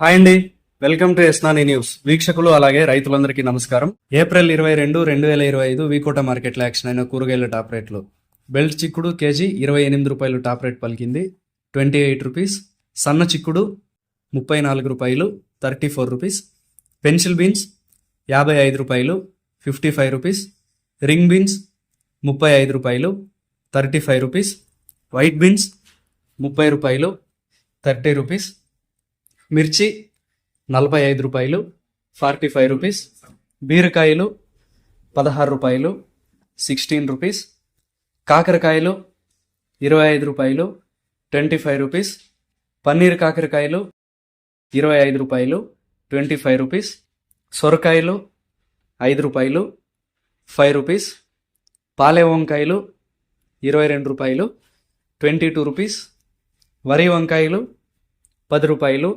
Hi అండి. Welcome to ఎస్నాని news. వీక్షకులు అలాగే రైతులందరికీ నమస్కారం. ఏప్రిల్ ఇరవై రెండు రెండు వేల ఇరవై ఐదు వీకోట మార్కెట్లో యాక్షన్ అయిన కూరగాయల టాప్ రేట్లు. బెల్ట్ చిక్కుడు కేజీ ఇరవై ఎనిమిది రూపాయలు టాప్ రేట్ పలికింది. Twenty eight rupees. సన్న చిక్కుడు ముప్పై నాలుగు రూపాయలు thirty four rupees. Pencil beans యాభై ఐదు రూపాయలు fifty five rupees. Ring beans ముప్పై ఐదు రూపాయలు thirty five rupees. White beans ముప్పై రూపాయలు థర్టీ రూపీస్. మిర్చి నలభై ఐదు రూపాయలు ఫార్టీ ఫైవ్ రూపీస్ బీరకాయలు పదహారు రూపాయలు సిక్స్టీన్ రూపీస్ కాకరకాయలు ఇరవై ఐదు రూపాయలు ట్వంటీ ఫైవ్ రూపీస్ పన్నీర్ కాకరకాయలు ఇరవై ఐదు రూపాయలు ట్వంటీ ఫైవ్ రూపీస్ సొరకాయలు ఐదు రూపాయలు ఫైవ్ రూపీస్ పాలే వంకాయలు ఇరవై రెండు రూపాయలు ట్వంటీ టూ రూపీస్ వరి వంకాయలు పది రూపాయలు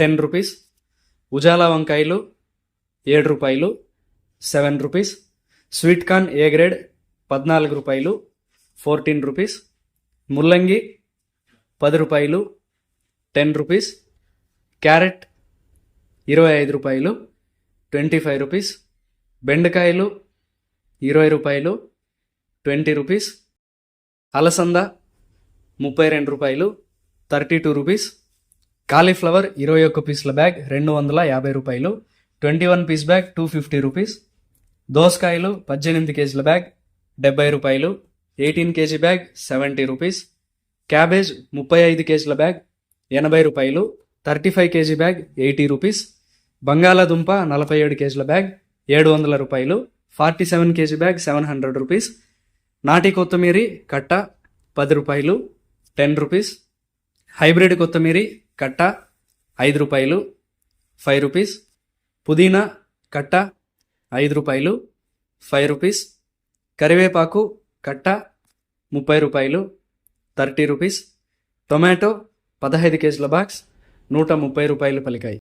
టెన్ రూపీస్. ఉజాలా వంకాయలు ఏడు రూపాయలు seven rupees. Sweet corn A grade పద్నాలుగు రూపాయలు ఫోర్టీన్ రూపీస్. ముల్లంగి పది రూపాయలు టెన్ రూపీస్. క్యారెట్ ఇరవై ఐదు రూపాయలు ట్వంటీ ఫైవ్ రూపీస్. బెండకాయలు ఇరవై రూపాయలు ట్వంటీ రూపీస్. అలసంద ముప్పై రెండు రూపాయలు థర్టీ టూ రూపీస్. కాలీఫ్లవర్ ఇరవై ఒక్క పీసుల బ్యాగ్ రెండు వందల యాభై రూపాయలు twenty one piece bag two fifty rupees. దోసకాయలు పద్దెనిమిది కేజీల బ్యాగ్ డెబ్బై రూపాయలు eighteen KG bag seventy rupees. Cabbage ముప్పై ఐదు కేజీల బ్యాగ్ ఎనభై రూపాయలు thirty five KG bag eighty rupees. బంగాళాదుంప నలభై ఏడు కేజీల బ్యాగ్ ఏడు వందల రూపాయలు forty seven KG bag seven hundred rupees. నాటి కొత్తిమీరి కట్ట పది రూపాయలు టెన్ రూపీస్. హైబ్రిడ్ కొత్తిమీరి కట్ట ఐదు రూపాయలు ఫైవ్ రూపీస్ పుదీనా కట్ట ఐదు రూపాయలు ఫైవ్ రూపీస్ కరివేపాకు కట్ట ముప్పై రూపాయలు థర్టీ రూపీస్ టొమాటో పదహైదు కేజీల బాక్స్ నూట ముప్పై రూపాయలు పలికాయి.